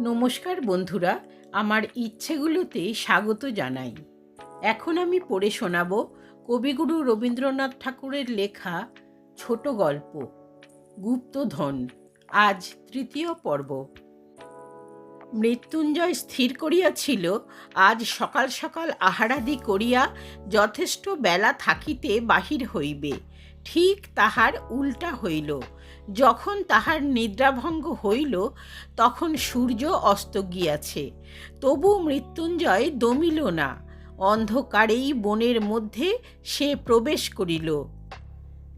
নমস্কার বন্ধুরা, আমার ইচ্ছেগুলোতে স্বাগত জানাই। এখন আমি পড়ে শোনাব কবিগুরু রবীন্দ্রনাথ ঠাকুরের লেখা ছোট গল্প, গুপ্তধন, আজ তৃতীয় পর্ব। মৃত্যুঞ্জয় স্থির করিয়াছিল, আজ সকাল সকাল আহারাদি করিয়া যথেষ্ট বেলা থাকিতে বাহির হইবে। ঠিক তাহার উল্টা হইল। যখন তাহার নিদ্রাভঙ্গ হইল, তখন সূর্য অস্ত গিয়াছে। তবু মৃত্যুঞ্জয় দমিল না। অন্ধকারেই বনের মধ্যে সে প্রবেশ করিল।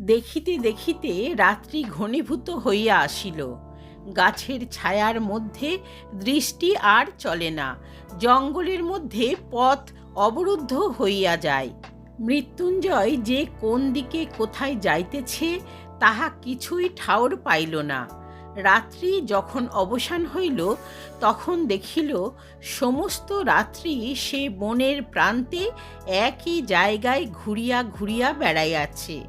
দেখিতে দেখিতে রাত্রি ঘনীভূত হইয়া আসিল। গাছের ছায়ার মধ্যে দৃষ্টি আর চলে না। জঙ্গলের মধ্যে পথ অবরুদ্ধ হইয়া যায়। মৃত্যুঞ্জয় যে কোন দিকে কোথায় যাইতেছে, তাহা কিছুই ঠাউর পাইল না। রাত্রি যখন অবসান হইল, তখন দেখিল সমস্ত রাত্রি সে বনের প্রান্তে একই জায়গায় ঘুরিয়া ঘুরিয়া বেড়াইয়াছে।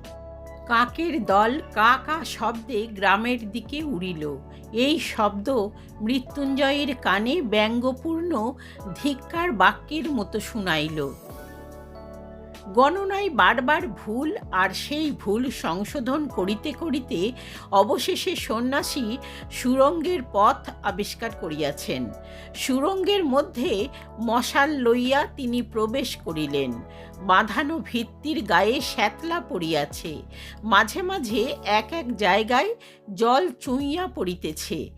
কাকের দল কা কা শব্দে গ্রামের দিকে উড়িল। এই শব্দ মৃত্যুঞ্জয়ের কানে ব্যঙ্গপূর্ণ ধিক্কার বাক্যের মতো শুনাইল। গণনায় বারবার ভুল আর সেই ভুল সংশোধন করিতে করিতে অবশেষে সন্ন্যাসী সুরঙ্গের পথ আবিষ্কার করিয়াছেন। সুরঙ্গের মধ্যে মশাল লইয়া তিনি প্রবেশ করিলেন। বাঁধানো ভিত্তির গায়ে শ্যাতলা পড়িয়াছে। মাঝে মাঝে এক এক জায়গায় জল চুইয়া পড়িতেছে।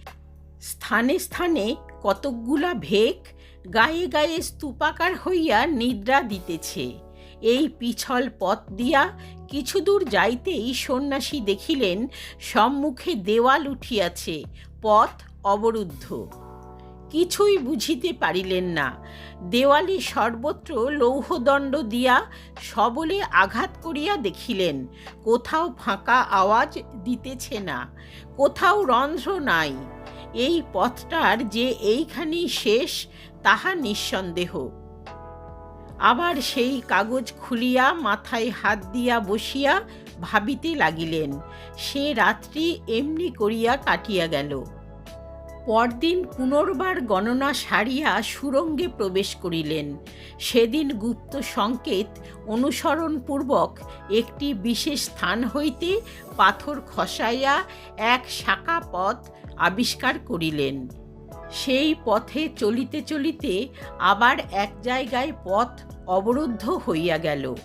স্থানে স্থানে কতকগুলা ভেক গায়ে গায়ে স্তূপাকার হইয়া নিদ্রা দিতেছে। এই পিছল পথ দিয়া কিছু দূর যাইতেই সন্ন্যাসী দেখিলেন সম্মুখে দেওয়াল উঠিয়াছে, পথ অবরুদ্ধ। কিছুই বুঝিতে পারিলেন না। দেওয়ালে সর্বত্র লৌহদণ্ড দিয়া সবলে আঘাত করিয়া দেখিলেন, কোথাও ফাঁকা আওয়াজ দিতেছে না, কোথাও রন্ধ্র নাই। এই পথটার যে এইখানেই শেষ, তাহা নিঃসন্দেহ। আবার সেই কাগজ খুলিয়া মাথায় হাত দিয়া বসিয়া ভাবিতে লাগিলেন। সে রাত্রি এমনি করিয়া কাটিয়া গেল। পরদিন পুনর্বার গণনা সারিয়া সুরঙ্গে প্রবেশ করিলেন। সেদিন গুপ্ত সংকেত অনুসরণপূর্বক একটি বিশেষ স্থান হইতে পাথর খসাইয়া এক শাখা পথ আবিষ্কার করিলেন। সেই পথে চলিতে চলিতে আবার এক জায়গায় পথ অবরুদ্ধ হইয়া গেল।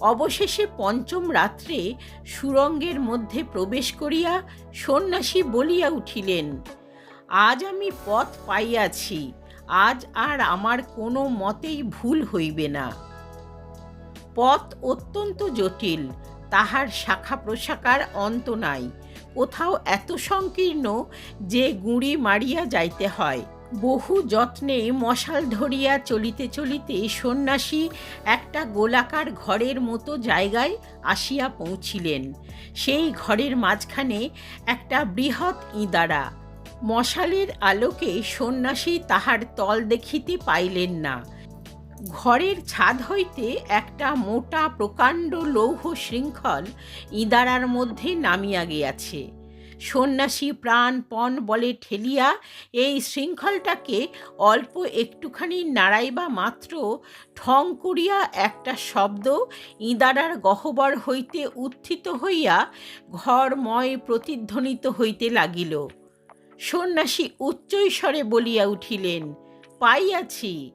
অবশেষে পঞ্চম রাত্রে সুরঙ্গের মধ্যে প্রবেশ করিয়া সন্ন্যাসী বলিয়া উঠিলেন, আজ আমি পথ পাইয়াছি, আজ আর আমার কোনো মতেই ভুল হইবে না। পথ অত্যন্ত জটিল, তাহার শাখা প্রশাখার অন্ত নাই কোথাও এত সংকীর্ণ যে গুঁড়ি মারিয়া যাইতে হয়। বহু যত্নে মশাল ধরিয়া চলিতে চলিতে সন্ন্যাসী একটা গোলাকার ঘরের মতো জায়গায় আসিয়া পৌঁছিলেন। সেই ঘরের মাঝখানে একটা বৃহৎ ইঁদারা। মশালের আলোকে সন্ন্যাসী তাহার তল দেখিতে পাইলেন না। ঘরের ছাদ হইতে একটা মোটা প্রকাণ্ড লৌহ শৃঙ্খল ইদারার মধ্যে নামিয়া গিয়াছে। সন্ন্যাসী প্রাণপণ বলে ঠেলিয়া এই শৃঙ্খলটাকে অল্প একটুখানি নাড়াইবা মাত্র ঠং করিয়া একটা শব্দ ইঁদারার গহ্বর হইতে উত্থিত হইয়া ঘরময় প্রতিধ্বনিত হইতে লাগিল। সন্ন্যাসী উচ্চৈস্বরে বলিয়া উঠিলেন, পাইয়াছি।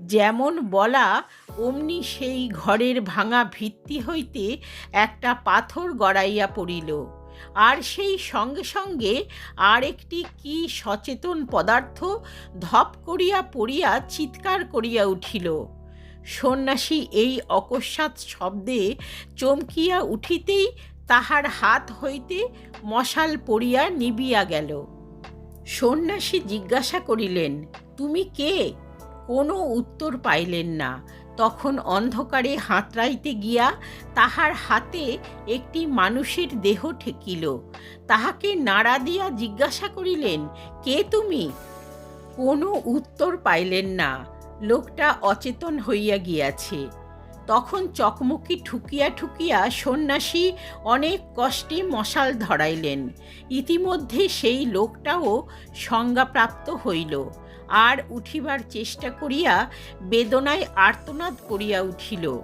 যেমন বলা, অমনি সেই ঘরের ভাঙা ভিত্তি হইতে একটা পাথর গড়াইয়া পড়িল। আর সেই সঙ্গে সঙ্গে আর একটি কি সচেতন পদার্থ ধপ করিয়া পড়িয়া চিৎকার করিয়া উঠিল। সন্ন্যাসী এই অকস্মাৎ শব্দে চমকিয়া উঠিতেই তাহার হাত হইতে মশাল পড়িয়া নিবিয়া গেল। সন্ন্যাসী জিজ্ঞাসা করিলেন, তুমি কে? কোনো উত্তর পাইলেন না। তখন অন্ধকারে হাতড়াইতে গিয়া তাহার হাতে একটি মানুষের দেহ ঠেকিল। তাহাকে নাড়া দিয়া জিজ্ঞাসা করিলেন, কে তুমি? কোনো উত্তর পাইলেন না। লোকটা অচেতন হইয়া গিয়াছে। তখন চকমকি ঠুকিয়া ঠুকিয়া সন্ন্যাসী অনেক কষ্টে মশাল ধরাইলেন। ইতিমধ্যে সেই লোকটাও সংজ্ঞাপ্রাপ্ত হইল। আর উঠিবার চেষ্টা করিয়া বেদনায় আর্তনাদ করিয়া উঠিল।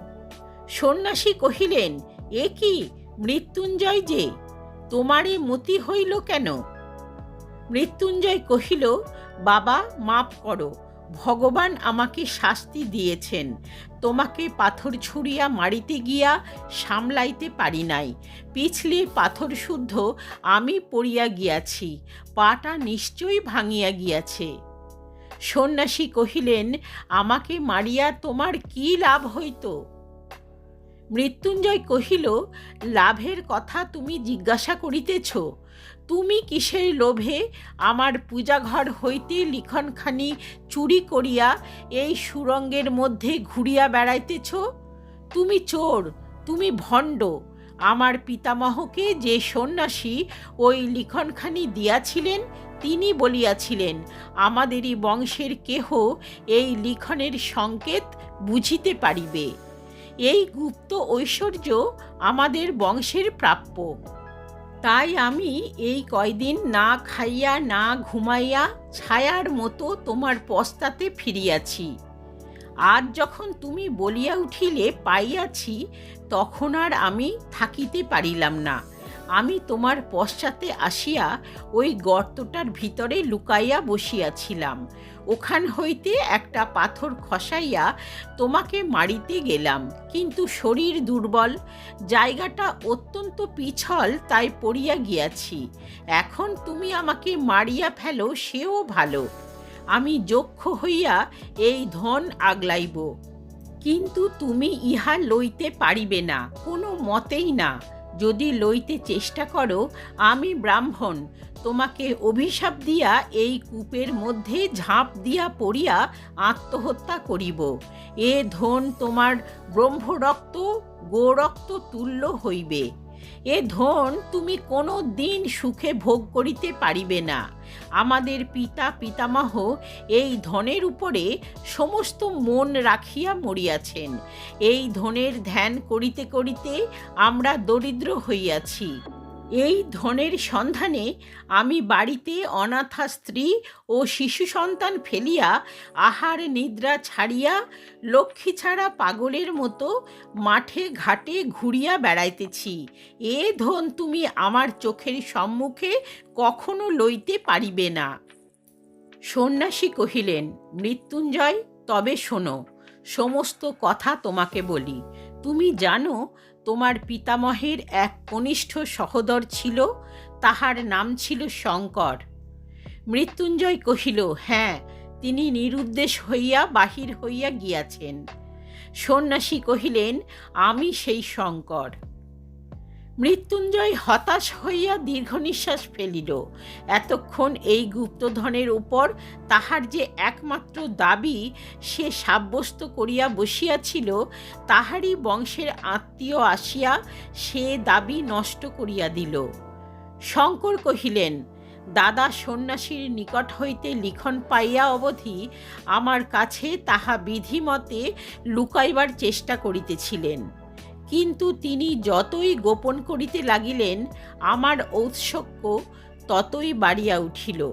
সন্ন্যাসী কহিলেন, এ কি, মৃত্যুঞ্জয় যে তোমারই মতি হইল কেন? মৃত্যুঞ্জয় কহিল, বাবা, মাপ করো। ভগবান আমাকে শাস্তি দিয়েছেন। তোমাকে পাথর ছুঁড়িয়া মারিতে গিয়া সামলাইতে পারি নাই। পিছলে পাথর শুদ্ধ আমি পড়িয়া গিয়াছি, পাটা নিশ্চয়ই ভাঙিয়া গিয়াছে। সন্ন্যাসী কহিলেন, আমাকে মারিয়া তোমার কি লাভ হইত? মৃত্যুঞ্জয় কহিল, লাভের কথা তুমি জিজ্ঞাসা করিতেছ? তুমি কিসের লোভে আমার পূজাঘর হইতে লিখনখানি চুরি করিয়া এই সুরঙ্গের মধ্যে ঘুরিয়া বেড়াইতেছ? তুমি চোর, তুমি ভণ্ড, আমার পিতামহকে যে সন্ন্যাসী ওই লিখনখানি দিয়াছিলেন, তিনি বলিয়াছিলেন, আমাদেরই বংশের কেহ এই লিখনের সংকেত বুঝিতে পারিবে। এই গুপ্ত ঐশ্বর্য আমাদের বংশের প্রাপ্য। তাই আমি এই কয়দিন না খাইয়া, না ঘুমাইয়া ছায়ার মতো তোমার পস্তাতে ফিরিয়াছি। আজ যখন তুমি বলিয়া উঠিলে পাইয়াছি, তখন আর আমি থাকিতে পারিলাম না। আমি তোমার পশ্চাতে আসিয়া ওই গর্তটার ভিতরে লুকাইয়া বসিয়াছিলাম। ওখান হইতে একটা পাথর খসাইয়া তোমাকে মারিতে গেলাম। কিন্তু শরীর দুর্বল, জায়গাটা অত্যন্ত পিছল, তাই পড়িয়া গিয়াছি। এখন তুমি আমাকে মারিয়া ফেলো, সেও ভালো। আমি যক্ষ হইয়া এই ধন আগলাইব। কিন্তু তুমি ইহা লইতে পারিবে না, কোনো মতেই না। যদি লইতে চেষ্টা করো, আমি ব্রাহ্মণ। তোমাকে অভিশাপ দিয়া এই কূপের মধ্যে ঝাঁপ দিয়া পড়িয়া আত্মহত্যা করিব। এ ধন তোমার ব্রহ্মরক্ত, গোরক্ত তুল্য হইবে। এ ধন তুমি কোনো দিন সুখে ভোগ করিতে পারিবে না। আমাদের পিতা পিতামহ এই ধনের উপরে সমস্ত মন রাখিয়া মরিয়াছেন। এই ধনের ধ্যান করিতে করিতে আমরা দরিদ্র হইয়াছি। এই ধনের সন্ধানে আমি বাড়িতে অনাথা স্ত্রী ও শিশু সন্তান ফেলিয়া আহার নিদ্রা ছাড়িয়া লক্ষ্মী ছাড়া পাগলের মতো মাঠে ঘাটে ঘুরিয়া বেড়াইতেছি। এ ধন তুমি আমার চোখের সম্মুখে কখনো লইতে পারিবে না। সন্ন্যাসী কহিলেন, মৃত্যুঞ্জয়, তবে শোনো, সমস্ত কথা তোমাকে বলি। তুমি জানো তোমার পিতামহের এক কনিষ্ঠ সহোদর ছিল, তাহার নাম ছিল শঙ্কর। মৃত্যুঞ্জয় কহিল হ্যাঁ তিনি নিরুদ্দেশ হইয়া বাহির হইয়া গিয়াছেন। সন্ন্যাসী কহিলেন, আমি সেই শঙ্কর। মৃত্যুঞ্জয় হতাশ হইয়া দীর্ঘ নিঃশ্বাস ফেলিল। এতক্ষণ এই গুপ্তধনের উপর তাহার যে একমাত্র দাবি সে সাব্যস্ত করিয়া বসিয়াছিল, তাহারই বংশের আত্মীয় আসিয়া সে দাবি নষ্ট করিয়া দিল। শঙ্কর কহিলেন, দাদা সন্ন্যাসীর নিকট হইতে লিখন পাইয়া অবধি আমার কাছে তাহা বিধিমতে লুকাইবার চেষ্টা করিতেছিলেন। কিন্তু তিনি যতই গোপন করিতে লাগিলেন, আমার ঔৎসক্য ততই বাড়িয়া উঠিল।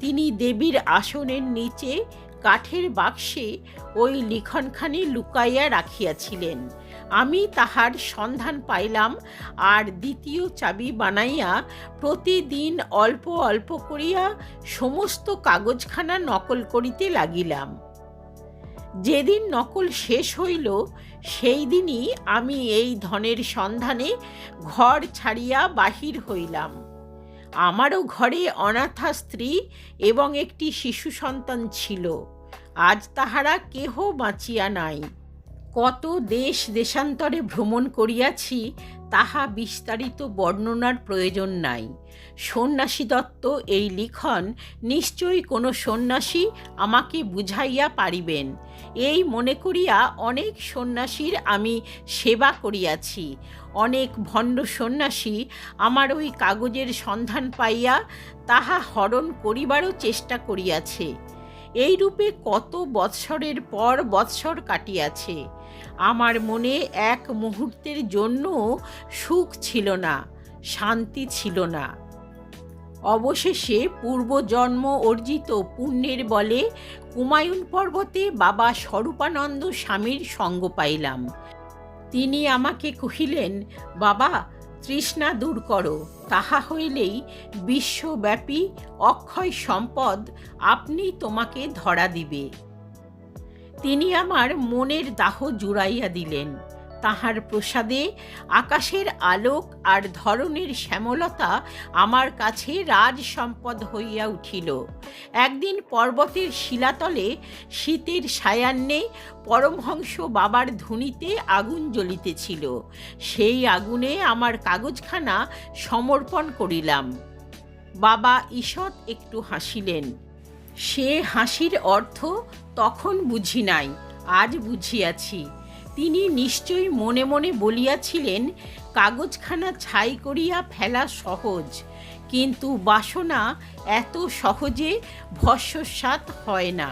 তিনি দেবীর আসনের নিচে কাঠের বাক্সে ওই লিখনখানি লুকাইয়া রাখিয়াছিলেন। আমি তাহার সন্ধান পাইলাম আর দ্বিতীয় চাবি বানাইয়া প্রতিদিন অল্প অল্প করিয়া সমস্ত কাগজখানা নকল করিতে লাগিলাম। যেদিন নকল শেষ হইল, সেই দিনই আমি এই ধনের সন্ধানে ঘর ছাড়িয়া বাহির হইলাম। আমারও ঘরে অনাথা স্ত্রী এবং একটি শিশু সন্তান ছিল। আজ তাহারা কেহ বাঁচিয়া নাই। কত দেশ দেশান্তরে ভ্রমণ করিয়াছি, তাহা বিস্তারিত বর্ণনার প্রয়োজন নাই। সন্ন্যাসী দত্ত এই লিখন নিশ্চয়ই কোনো সন্ন্যাসী আমাকে বুঝাইয়া পারিবেন। এই মনে করিয়া অনেক সন্ন্যাসীর আমি সেবা করিয়াছি। অনেক ভণ্ড সন্ন্যাসী আমার ওই কাগজের সন্ধান পাইয়া তাহা হরণ করিবারও চেষ্টা করিয়াছে। এই রূপে কত বৎসরের পর বৎসর কাটিয়াছে। আমার মনে এক মুহূর্তের জন্য সুখ ছিল না, শান্তি ছিল না। অবশেষে পূর্বজন্ম অর্জিত পুণ্যের বলে কুমায়ুন পর্বতে বাবা স্বরূপানন্দ স্বামীর সঙ্গ পাইলাম। তিনি আমাকে কহিলেন, বাবা তৃষ্ণা দূর করো। তাহা হইলেই বিশ্বব্যাপী অক্ষয় সম্পদ আপনি তোমাকে ধরা দিবে। তিনি আমার মনের দাহ জুড়াইয়া দিলেন। তাহার প্রসাদে আকাশের আলোক আর ধরনের শ্যামলতা আমার কাছে রাজ সম্পদ হইয়া উঠিল। একদিন পর্বতের শিলাতলে শীতের সায়ান্নে পরমহংস বাবার ধুনিতে আগুন জ্বলিতেছিল। সেই আগুনে আমার কাগজখানা সমর্পণ করিলাম। বাবা ঈষৎ একটু হাসিলেন। সে হাসির অর্থ তখন বুঝি নাই, আজ বুঝিয়াছি। তিনি নিশ্চয়ই মনে মনে বলিয়াছিলেন, কাগজখানা ছাই করিয়া ফেলা সহজ, কিন্তু বাসনা এত সহজে ভস্যসাত হয় না।